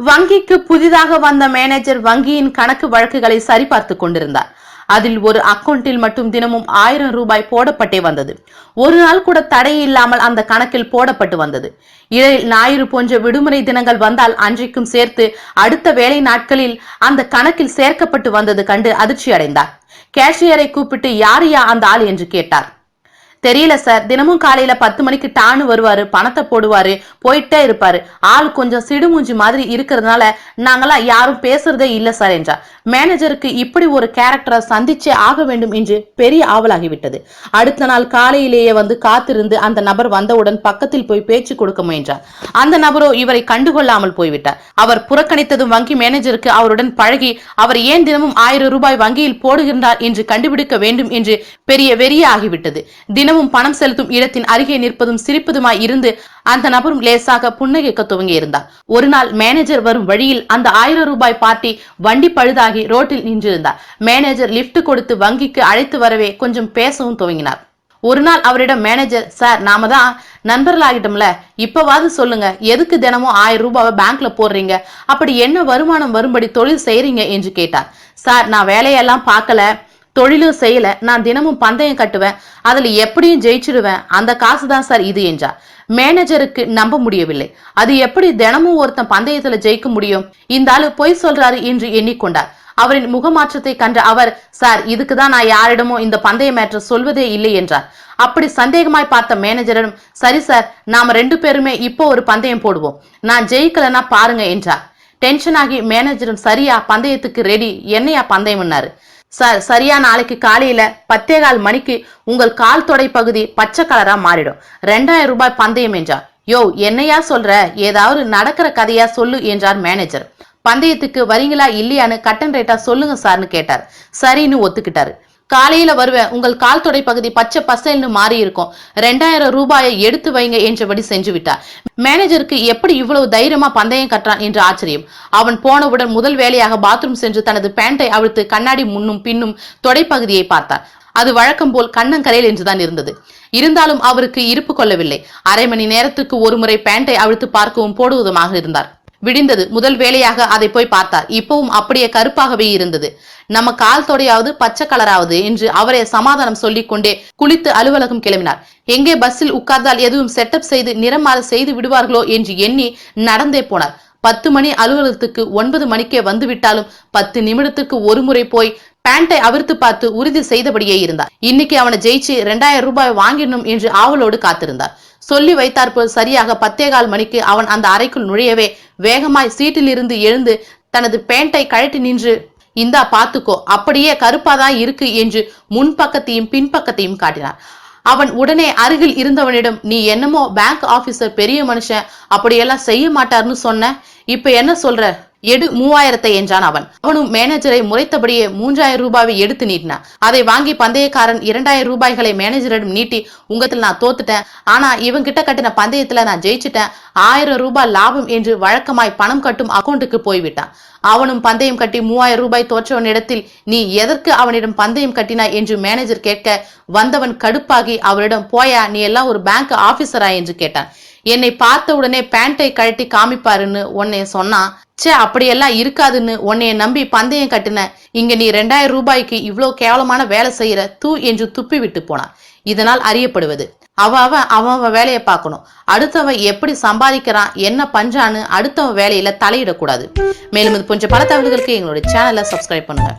வங்கிக்கு புதிதாக வந்த மேனேஜர் வங்கியின் கணக்கு வழக்குகளை சரிபார்த்து கொண்டிருந்தார். அதில் ஒரு அக்கவுண்டில் மட்டும் தினமும் ஆயிரம் ரூபாய் போடப்பட்டே வந்தது. ஒரு நாள் கூட தடை இல்லாமல் அந்த கணக்கில் போடப்பட்டு வந்தது. இழையில் ஞாயிறு போன்ற விடுமுறை தினங்கள் வந்தால் அன்றைக்கும் சேர்த்து அடுத்த வேலை நாட்களில் அந்த கணக்கில் சேர்க்கப்பட்டு வந்தது கண்டு அதிர்ச்சி அடைந்தார் கேஷியரை கூப்பிட்டு யார் யா அந்த ஆள்? என்று கேட்டார். தெரியல சார். தினமும் காலையில பத்து மணிக்கு டான்னு வருவாரு பணத்தை போடுவாரு போயிட்டே இருப்பாரு. ஆள் கொஞ்சம் சிடுமூஞ்சி மாதிரி இருக்கிறதுனால நாங்களாம் யாரும் பேசுறதே இல்ல சார் என்றார். மேனேஜருக்கு இப்படி ஒரு கேரக்டரை சந்திச்சே ஆக வேண்டும் என்று பெரிய ஆவலாகிவிட்டது. அடுத்த நாள் காலையிலேயே வந்து காத்திருந்து அந்த நபர் வந்தவுடன் பக்கத்தில் போய் பேச்சு கொடுக்க முயன்றார். அந்த நபரோ இவரை கண்டுகொள்ளாமல் போய்விட்டார். அவர் புறக்கணித்ததும் வங்கி மேனேஜருக்கு அவருடன் பழகி அவர் ஏன் தினமும் ஆயிரம் ரூபாய் வங்கியில் போடுகின்றார் என்று கண்டுபிடிக்க வேண்டும் என்று பெரிய வெறிய ஆகிவிட்டது தினமும் பணம் செலுத்தும் இடத்தின் அருகே நிற்பதும் சிரிப்பதுமாய் இருந்து அந்த நபரும் லேசாக புன்னகைக்க துவங்கி இருந்தார் ஒரு நாள் மேனேஜர் வரும் வழியில் அந்த ஆயிரம் ரூபாய் பார்ட்டி வண்டி பழுதாகி ரோட்டில் நின்றிருந்தார். மேனேஜர் லிப்ட் கொடுத்து வங்கிக்கு அழைத்து வரவே கொஞ்சம் பேசவும் துவங்கினார். ஒரு நாள் அவரிடம் மேனேஜர் சார் நாம தான் நண்பர்களாகிட்டோம்ல. இப்பவாவது சொல்லுங்க எதுக்கு தினமும் ஆயிரம் ரூபாவை பேங்க்ல போடுறீங்க? அப்படி என்ன வருமானம் வரும்படி தொழில் செய்யறீங்க என்று கேட்டார். சார் நான் வேலையெல்லாம் பார்க்கல. தொழிலும் செய்யல நான் தினமும் பந்தயம் கட்டுவேன் அதுல எப்படியும் ஜெயிச்சிடுவேன் அந்த காசு தான் சார் இது என்றார். மேனேஜருக்கு நம்ப முடியவில்லை. அது எப்படி தினமும் ஒருத்தன் பந்தயத்துல ஜெயிக்க முடியும்? இந்த ஆளு பொய் சொல்றாரு என்று எண்ணிக்கொண்டார். அவரின் முகமாற்றத்தை கண்ட அவர் சார் இதுக்கு தான் நான் யாரிடமும் இந்த பந்தய மேற்ற சொல்வதே இல்லை என்றார். அப்படி சந்தேகமாய் பார்த்த மேனேஜரிடம் சரி சார் நாம ரெண்டு பேருமே இப்போ ஒரு பந்தயம் போடுவோம். நான் ஜெயிக்கலன்னா பாருங்க என்றார். டென்ஷன் ஆகி மேனேஜரும் சரியா பந்தயத்துக்கு ரெடி என்னையா பந்தயம்னாரு சார் சரியா நாளைக்கு காலையில பத்தே கால் மணிக்கு உங்கள் கால் தொடை பகுதி பச்சை கலரா மாறிடும். ரெண்டாயிரம் ரூபாய் பந்தயம் என்றார். யோ என்னையா சொல்ற? ஏதாவது நடக்கிற கதையா சொல்லு என்றார் மேனேஜர் பந்தயத்துக்கு வரீங்களா இல்லையான்னு கட்டன் ரேட்டா சொல்லுங்க சார்னு கேட்டார். சரின்னு ஒத்துக்கிட்டாரு. காலையில வருவேன். உங்கள் கால் தொடை பகுதி பச்சை பசேல்னு மாறி இருக்கும் ரெண்டாயிரம் ரூபாயை எடுத்து வைங்க என்றபடி செஞ்சு விட்டார். மேனேஜருக்கு எப்படி இவ்வளவு தைரியமா பந்தயம் கட்டுறான் என்று ஆச்சரியம். அவன் போனவுடன் முதல் வேலையாக பாத்ரூம் சென்று தனது பேண்டை அவிழ்த்து கண்ணாடி முன்னும் பின்னும் தொடைப்பகுதியை பார்த்தார். அது வழக்கம் போல் கண்ணங்கரையில் என்றுதான் இருந்தது. இருந்தாலும் அவருக்கு இருப்பு கொள்ளவில்லை. அரை மணி நேரத்துக்கு ஒருமுறை பேண்டை அவிழ்த்து பார்க்கவும் போடுவதுமாக இருந்தார். விடிந்தது. முதல் வேலையாக அதை போய் பார்த்தார். இப்பவும் அப்படியே கருப்பாகவே இருந்தது. நம்ம கால் தொடையாவது பச்சை கலராவது என்று அவரே சமாதானம் சொல்லிக் கொண்டே குளித்து அலுவலகம் கிளம்பினார். எங்கே பஸ்ஸில் உட்கார்ந்தால் எதுவும் செட்டப் செய்து நிறம் மாற செய்து விடுவார்களோ என்று எண்ணி நடந்தே போனார். பத்து மணி அலுவலகத்துக்கு ஒன்பது மணிக்கே வந்துவிட்டாலும் பத்து நிமிடத்துக்கு ஒரு முறை போய் பேண்டை அவிர்த்து பார்த்து உறுதி செய்தபடியே இருந்தார். இன்னைக்கு அவனை ஜெயிச்சு ரெண்டாயிரம் ரூபாய் வாங்கிடணும் என்று ஆவலோடு காத்திருந்தார். சொல்லி வைத்தாற்போல் சரியாக பத்தேகால் மணிக்கு அவன் அந்த அறைக்குள் நுழையவே வேகமாய் சீட்டில் இருந்து எழுந்து தனது பேண்டை கழட்டி நின்று இந்தா பாத்துக்கோ அப்படியே கருப்பாதான் இருக்கு என்று முன்பக்கத்தையும் பின்பக்கத்தையும் காட்டினார். அவன் உடனே அருகில் இருந்தவனிடம் நீ என்னமோ பேங்க் ஆபீசர் பெரிய மனுஷன் அப்படியெல்லாம் செய்ய மாட்டார்னு சொன்ன இப்ப என்ன சொல்ற? எடு மூவாயிரத்தை என்றான் அவன். அவனும் மேனேஜரை முறைத்தபடியே மூன்றாயிரம் ரூபாயை எடுத்து நீட்டினான். அதை வாங்கி பந்தயக்காரன் இரண்டாயிரம் ரூபாய்களை மேனேஜரிடம் நீட்டி உங்கத்தில் நான் தோத்துட்டேன். ஆனா இவங்கிட்ட கட்டின பந்தயத்துல நான் ஜெயிச்சிட்டேன். ஆயிரம் ரூபாய் லாபம் என்று வழக்கமாய் பணம் கட்டும் அக்கௌண்ட்டுக்கு போய்விட்டான். அவனும் பந்தயம் கட்டி மூவாயிரம் ரூபாய் தோற்றவனிடத்தில் நீ எதற்கு அவனிடம் பந்தயம் கட்டினாய்? என்று மேனேஜர் கேட்க வந்தவன் கடுப்பாகி அவரிடம் போயா நீ எல்லாம் ஒரு பேங்க் ஆபீசரா என்று கேட்டான். என்னை பார்த்த உடனே பேண்டை கழட்டி காமிப்பாருன்னு உன்னை சொன்னான். ச்சே அப்படியெல்லாம் இருக்காதுன்னு உன்னைய நம்பி பந்தயம் கட்டின. இங்க நீ ரெண்டாயிரம் ரூபாய்க்கு இவ்வளோ கேவலமான வேலை செய்யற தூ என்று துப்பி விட்டு போனான். இதனால் அறியப்படுவது. அவ அவ அவன் அவன் வேலையை பார்க்கணும். அடுத்தவன் எப்படி சம்பாதிக்கிறான் என்ன பஞ்சான்னு அடுத்தவன் வேலையில தலையிடக்கூடாது. மேலும் இது போன்ற பல தகவல்களுக்கு எங்களுடைய சேனலை சப்ஸ்கிரைப் பண்ணுங்க.